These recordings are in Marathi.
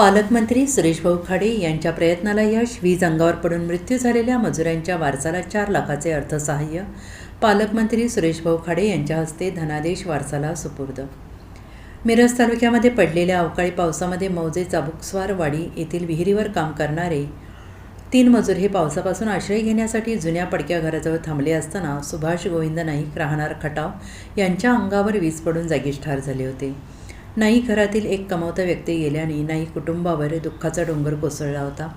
पालकमंत्री सुरेशभाऊ खाडे यांच्या प्रयत्नाला यश वीज अंगावर पडून मृत्यू झालेल्या मजुरांच्या वारसाला चार लाखाचे अर्थसहाय्य पालकमंत्री सुरेशभाऊ खाडे यांच्या हस्ते धनादेश वारसाला सुपूर्द. मिरज तालुक्यामध्ये पडलेल्या अवकाळी पावसामध्ये मौजे चाबुकस्वार वाडी येथील विहिरीवर काम करणारे तीन मजूर हे पावसापासून आश्रय घेण्यासाठी जुन्या पडक्या घराजवळ थांबले असताना सुभाष गोविंद नाईक राहणार खटाव यांच्या अंगावर वीज पडून जागीच ठार झाले होते. नाही घरातील एक कमावता व्यक्ती गेल्याने नाही कुटुंबावर दुःखाचा डोंगर कोसळला होता.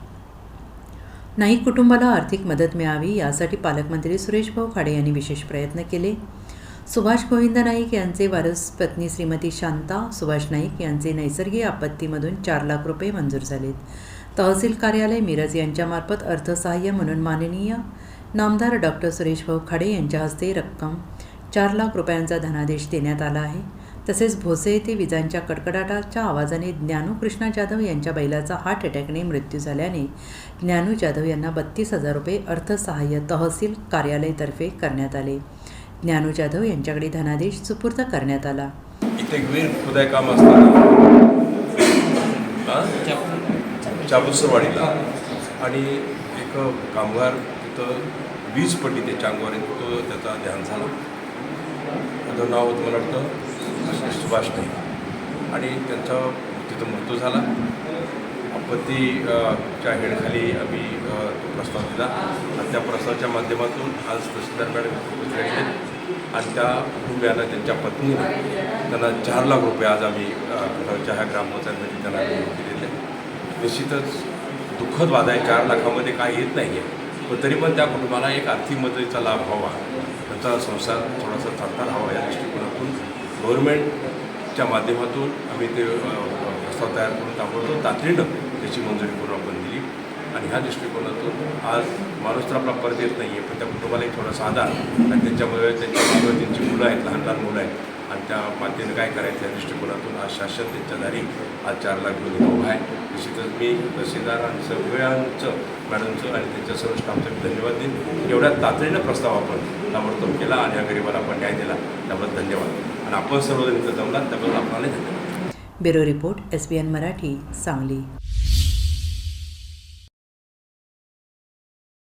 नाही कुटुंबाला आर्थिक मदत मिळावी यासाठी पालकमंत्री सुरेशभाऊ खाडे यांनी विशेष प्रयत्न केले. सुभाष गोविंद नाईक यांचे वारस पत्नी श्रीमती शांता सुभाष नाईक यांचे नैसर्गिक आपत्तीमधून चार लाख रुपये मंजूर झालेत. तहसील कार्यालय मिरज यांच्यामार्फत अर्थसहाय्य म्हणून माननीय नामदार डॉक्टर सुरेशभाऊ खाडे यांच्या हस्ते रक्कम चार लाख रुपयांचा धनादेश देण्यात आला आहे. तसेच भोसे येथे विजांच्या कडकडाटाच्या आवाजाने ज्ञानू कृष्णा जाधव यांच्या बैलाचा हार्ट अटॅकने मृत्यू झाल्याने ज्ञानू जाधव यांना बत्तीस हजार रुपये अर्थसहाय्य तहसील कार्यालयातर्फे करण्यात आले. ज्ञानू जाधव यांच्याकडे धनादेश सुपूर्द करण्यात आला. इथे खुदाय काम असताना चाबुसरवाडीला. आणि एक कामगार तिथं वीज पडली त्याच्या अंगावर तो त्याचा ध्यान झाला. त्याचं नाव मला वाटतं? सुभाष नाही. आणि त्यांचा तिथं मृत्यू झाला. आपत्तीच्या हेडखाली आम्ही तो प्रस्ताव दिला. आणि त्या प्रस्तावाच्या माध्यमातून आज तहसीलदार मॅडम आहेत आणि त्या कुटुंबियांना त्यांच्या पत्नीने त्यांना चार लाख रुपये आज आम्ही अ, ह्या ग्रामपंचायतमध्ये त्यांना नियुक्त दिलेले निश्चितच दुःखद वाद आहे. चार लाखामध्ये काय येत नाही आहे पण तरी पण त्या कुटुंबाला एक आर्थिक मदतीचा लाभ व्हावा. त्यांचा संसार थोडासा चालता राहावा या दृष्टिकोनातून गव्हर्नमेंटच्या माध्यमातून आम्ही ते प्रस्ताव तयार करून ताबडतोब तातडीनं त्याची मंजुरी करून आपण दिली. आणि ह्या दृष्टिकोनातून आज माणूस तर आपला परत येत नाही आहे पण त्या कुटुंबाला एक थोडासा आधार आणि त्यांच्यामुळे त्यांच्या मागं त्यांची मुलं आहेत लहान लहान मुलं आहेत. आणि त्या मातेनं काय करायचं या दृष्टिकोनातून आज शासन त्यांच्या दारी आज चार लाख घेऊन उभा आहे. निश्चितच मी तहसीलदार आणि सगळ्यांचं मॅडमचं आणि त्यांच्या सर्व स्टाफचं मी धन्यवाद देईन. एवढ्या तातडीनं प्रस्ताव आपण ताबडतोब केला आणि या गरिबाला आपण न्याय दिला. त्याबद्दल धन्यवाद. आणि आपण सर्वजण इथं जमलात त्याबद्दल आपल्याला धन्यवाद. Bureau report S B N Marathi Sangli.